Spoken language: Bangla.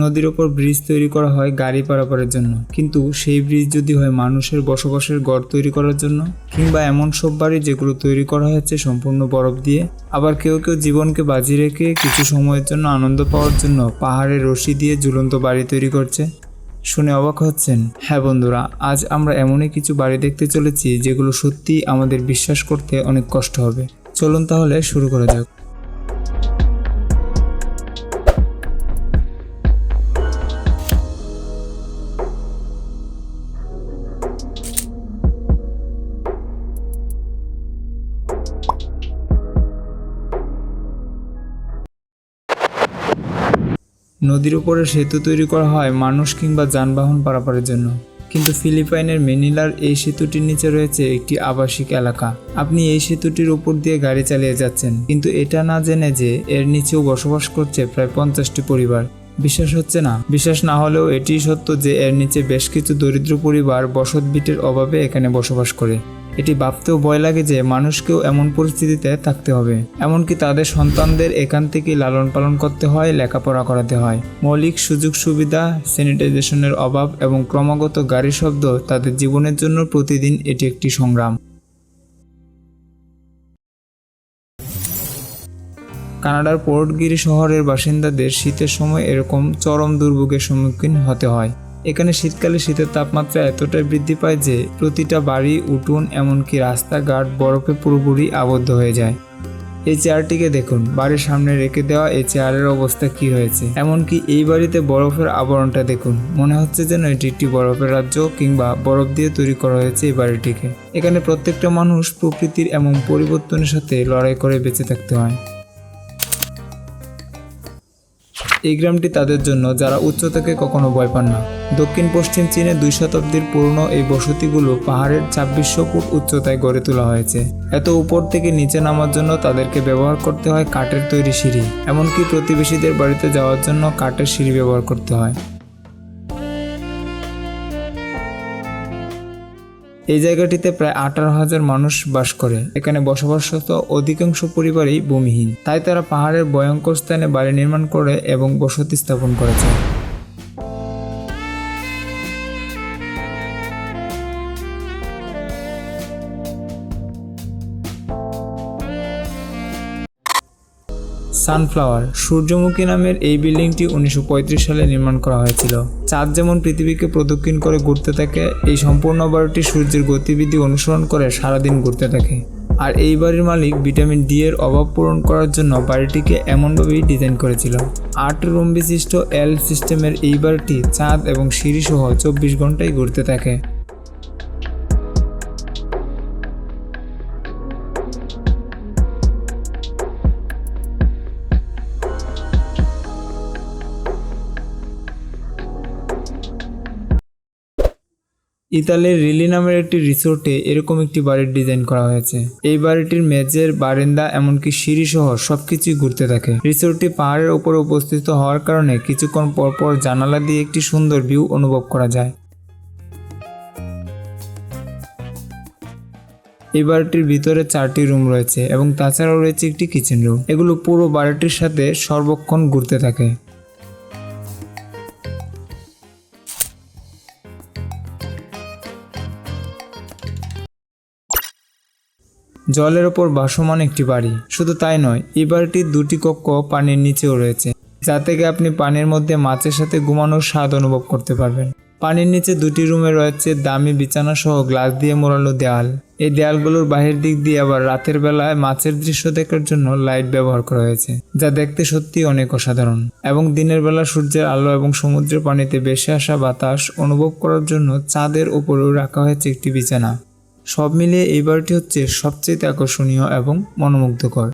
নদীর ওপর ব্রিজ তৈরি করা হয় গাড়ি পারাপারের জন্য। কিন্তু সেই ব্রিজ যদি হয় মানুষের বসবাসের গড় তৈরি করার জন্য, কিংবা এমন সব বাড়ি যেগুলো তৈরি করা হয়েছে সম্পূর্ণ বরফ দিয়ে, আবার কেউ কেউ জীবনকে বাজি রেখে কিছু সময়ের জন্য আনন্দ পাওয়ার জন্য পাহাড়ে রশি দিয়ে ঝুলন্ত বাড়ি তৈরি করছে। শুনে অবাক হচ্ছেন হ্যাঁ বন্ধুরা, আজ আমরা এমনই কিছু বাড়ি দেখতে চলেছি যেগুলো সত্যি আমাদের বিশ্বাস করতে অনেক কষ্ট হবে। চলুন তাহলে শুরু করা যাক। নদীর উপরে সেতু তৈরি করা হয় মানুষ কিংবা যানবাহন পারাপারের জন্য। কিন্তু ফিলিপাইনের মেনিলার এই সেতুটির নিচে রয়েছে একটি আবাসিক এলাকা। আপনি এই সেতুটির উপর দিয়ে গাড়ি চালিয়ে যাচ্ছেন। কিন্তু এটা না জেনে যে এর নিচেও বসবাস করছে প্রায় পঞ্চাশটি পরিবার। বিশ্বাস হচ্ছে না। বিশ্বাস না হলেও এটি সত্য যে এর নিচে বেশ কিছু দরিদ্র পরিবার বসত ভিটের অভাবে এখানে বসবাস করে। এটি ভাবতেও ভয় লাগে যে মানুষকেও এমন পরিস্থিতিতে থাকতে হবে। এমনকি তাদের সন্তানদের এখান থেকেই লালন পালন করতে হয়, লেখাপড়া করাতে হয়। মৌলিক সুযোগ সুবিধা স্যানিটাইজেশনের অভাব এবং ক্রমাগত গাড়ি শব্দ তাদের জীবনের জন্য প্রতিদিন এটি একটি সংগ্রাম। কানাডার পোর্টগিরি শহরের বাসিন্দাদের শীতের সময় এরকম চরম দুর্ভোগের সম্মুখীন হতে হয়। এখানে শীতকালে শীতের তাপমাত্রা এতটাই বৃদ্ধি পায় যে প্রতিটা বাড়ি, উঠুন, এমনকি রাস্তাঘাট বরফে পুরোপুরি আবদ্ধ হয়ে যায়। এই চেয়ারটিকে দেখুন, বাড়ির সামনে রেখে দেওয়া এই চেয়ারের অবস্থা কি হয়েছে। এমনকি এই বাড়িতে বরফের আবরণটা দেখুন, মনে হচ্ছে যেন এটি একটি বরফের রাজ্য কিংবা বরফ দিয়ে তৈরি করা হয়েছে এই বাড়িটিকে। এখানে প্রত্যেকটা মানুষ প্রকৃতির এমন পরিবর্তনের সাথে লড়াই করে বেঁচে থাকতে হয়। এই গ্রামটি তাদের জন্য যারা উচ্চতাকে কখনো ভয় পান না। দক্ষিণ পশ্চিম চীনে দুই শতাব্দীর পুরনো এই বসতিগুলো পাহাড়ের ছাব্বিশশো ফুট উচ্চতায় গড়ে তোলা হয়েছে। এত উপর থেকে নিচে নামার জন্য তাদেরকে ব্যবহার করতে হয় কাঠের তৈরি সিঁড়ি। এমনকি প্রতিবেশীদের বাড়িতে যাওয়ার জন্য কাঠের সিঁড়ি ব্যবহার করতে হয়। এই জায়গাটিতে প্রায় আঠারো হাজার মানুষ বাস করে। এখানে বসবাসরত অধিকাংশ পরিবারই ভূমিহীন। তাই তারা পাহাড়ের ভয়ঙ্কর স্থানে বাড়ি নির্মাণ করে এবং বসতি স্থাপন করেছে। সানফ্লাওয়ার, সূর্যমুখী নামের এই বিল্ডিংটি উনিশশো পঁয়ত্রিশ সালে নির্মাণ করা হয়েছিল। চাঁদ যেমন পৃথিবীকে প্রদক্ষিণ করে ঘুরতে থাকে, এই সম্পূর্ণ বাড়িটি সূর্যের গতিবিধি অনুসরণ করে সারাদিন ঘুরতে থাকে। আর এই বাড়ির মালিক ভিটামিন ডি এর অভাব পূরণ করার জন্য বাড়িটিকে এমনভাবেই ডিজাইন করেছিল। আট রুম বিশিষ্ট এল সিস্টেমের এই বাড়িটি চাঁদ এবং সিঁড়ি সহ চব্বিশ ঘন্টায় ঘুরতে থাকে। ইতালির রিলি নামের একটি রিসোর্টে এরকম একটি বাড়ির ডিজাইন করা হয়েছে। এই বাড়িটির মেজের বারান্দা, এমনকি সিঁড়ি সহ সবকিছুই ঘুরতে থাকে। রিসোর্টটি পাহাড়ের উপরে উপস্থিত হওয়ার কারণে কিছুক্ষণ পর পর জানালা দিয়ে একটি সুন্দর ভিউ অনুভব করা যায়। এই বাড়িটির ভিতরে চারটি রুম রয়েছে এবং তাছাড়াও রয়েছে একটি কিচেন রুম এগুলো পুরো বাড়িটির সাথে সর্বক্ষণ ঘুরতে থাকে। জলের ওপর ভাসমান একটি বাড়ি। শুধু তাই নয়, এই বাড়িটির দুটি কক্ষ পানির নিচেও রয়েছে, যা থেকে আপনি পানির মধ্যে মাছের সাথে ঘুমানোর স্বাদ অনুভব করতে পারবেন। পানির নিচে দুটি রুমে রয়েছে দামি বিছানা সহ গ্লাস দিয়ে মোড়ানো দেয়াল। এই দেয়ালগুলোর বাহির দিক দিয়ে আবার রাতের বেলায় মাছের দৃশ্য দেখার জন্য লাইট ব্যবহার করা হয়েছে, যা দেখতে সত্যি অনেক অসাধারণ। এবং দিনের বেলা সূর্যের আলো এবং সমুদ্রের পানিতে ভেসে আসা বাতাস অনুভব করার জন্য চাঁদের উপরেও রাখা হয়েছে একটি বিছানা। সব মিলিয়ে এই বাড়িটি হচ্ছে সবচেয়ে আকর্ষণীয় এবং মনোমুগ্ধকর।